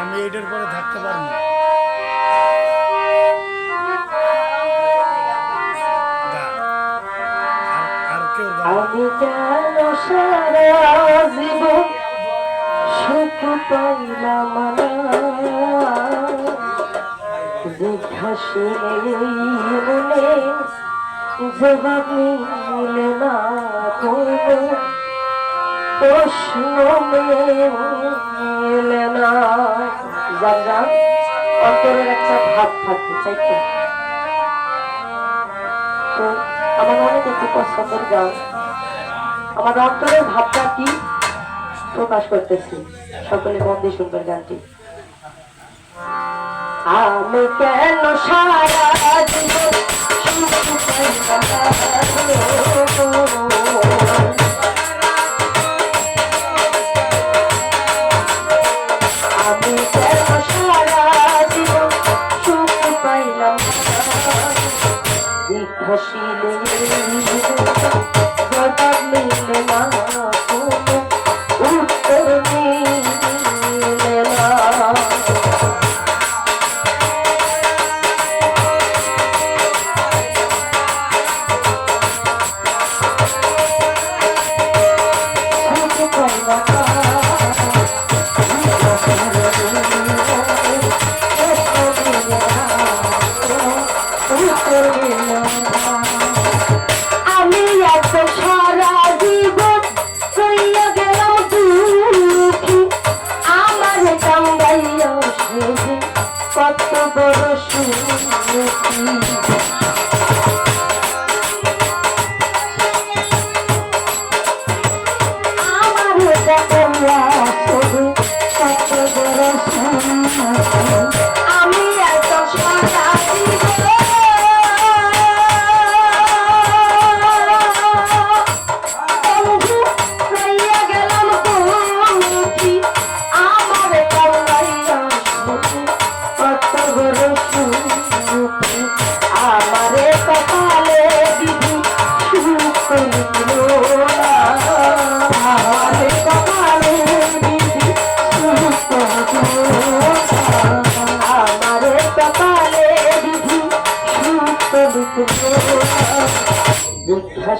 আমি এটার পরে থাকতে পারব আমি কেন সারা জীবন সুখ পাইলাম যে ঘাসে মনে জবাব নেই? দিলে না করবে। প্রশ্ন মেলে না। জানা অন্তরের একটা ভাব থাকতে চাইতে তো? আমার অনেক একটি পছন্দের গান আমার অন্তরের ভাবটা কি? প্রকাশ করতেছি। সকলে মন সুন্দর গানটি। আমি কেন সারা জীবন Oh,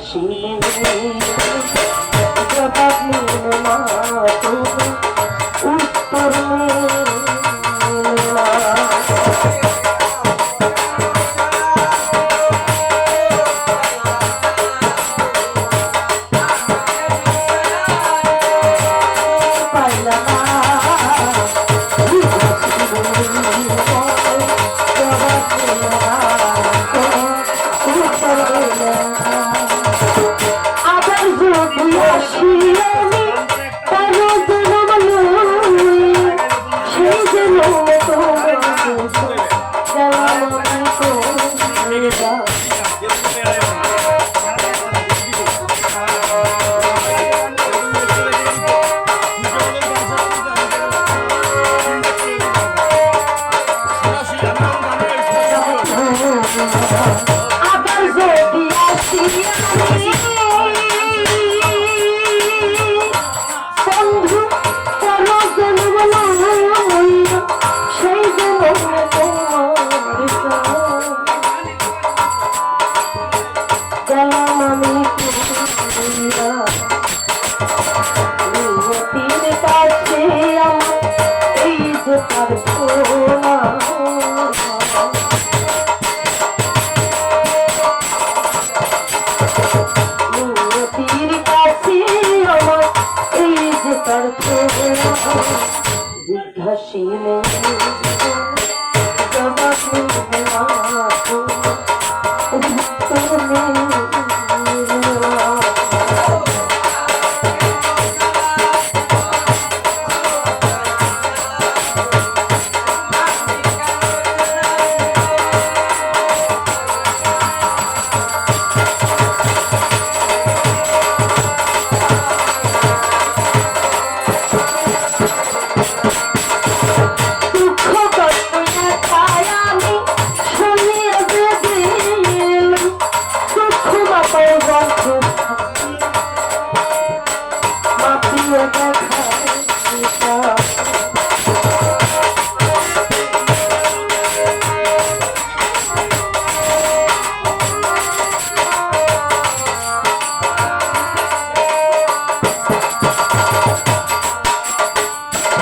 心。Hallelujah.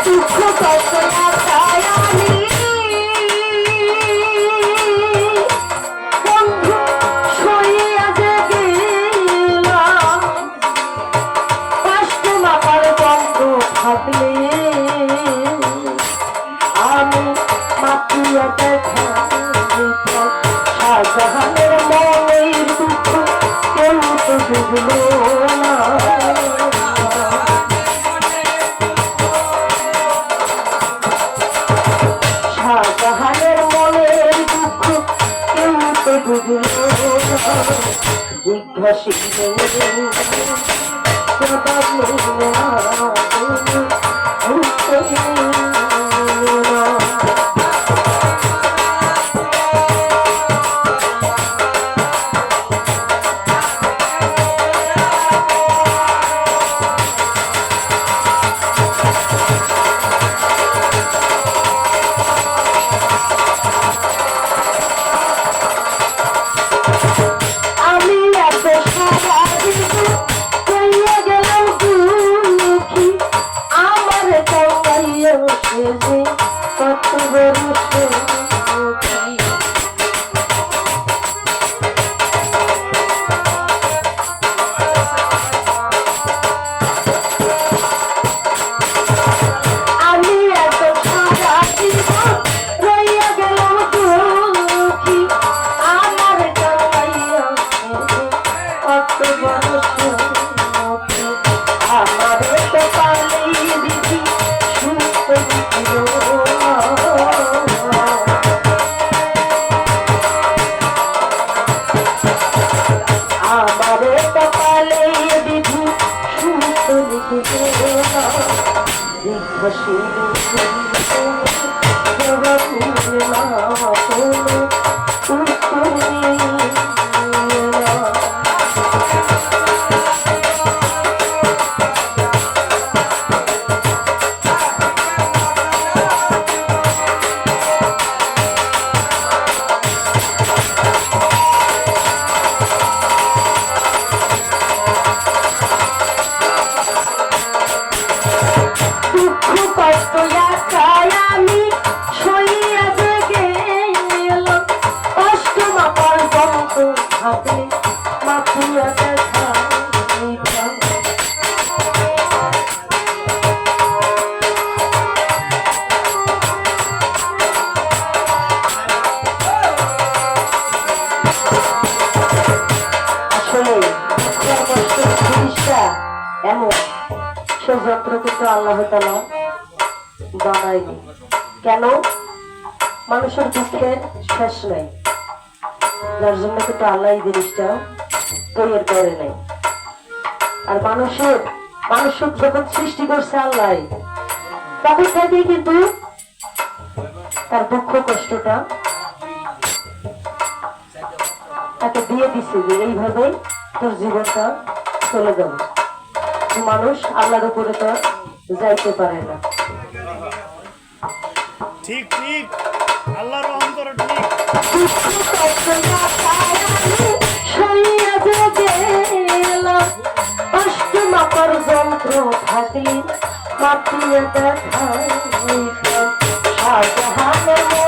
দুঃখ কল্পনা দীর্ঘশীল জবাব কিন্তু আল্লাহ তালা কেন? মানুষের দুঃখের শেষ নাই। যার জন্য কিন্তু আল্লাহ এই জিনিসটা তৈরি করে নাই। আর মানুষের মানুষ যখন সৃষ্টি করছে আল্লাহ, তখন থেকেই কিন্তু তার দুঃখ, কষ্টটা তাকে দিয়ে দিছে যে এইভাবেই তোর জীবনটা চলে যাবে। মানুষ আল্লাহর উপরে তো আর যাইতে পারে না। ঠিক ঠিক। আল্লাহর অন্তর ঠিক। কষ্ট মাপার যন্ত্র থাকলে মাপিয়ে দেখাই শাহজাহানের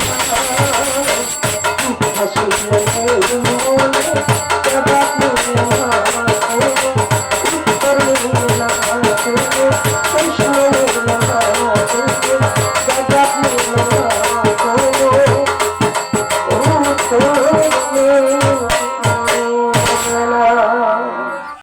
পাইলাম না?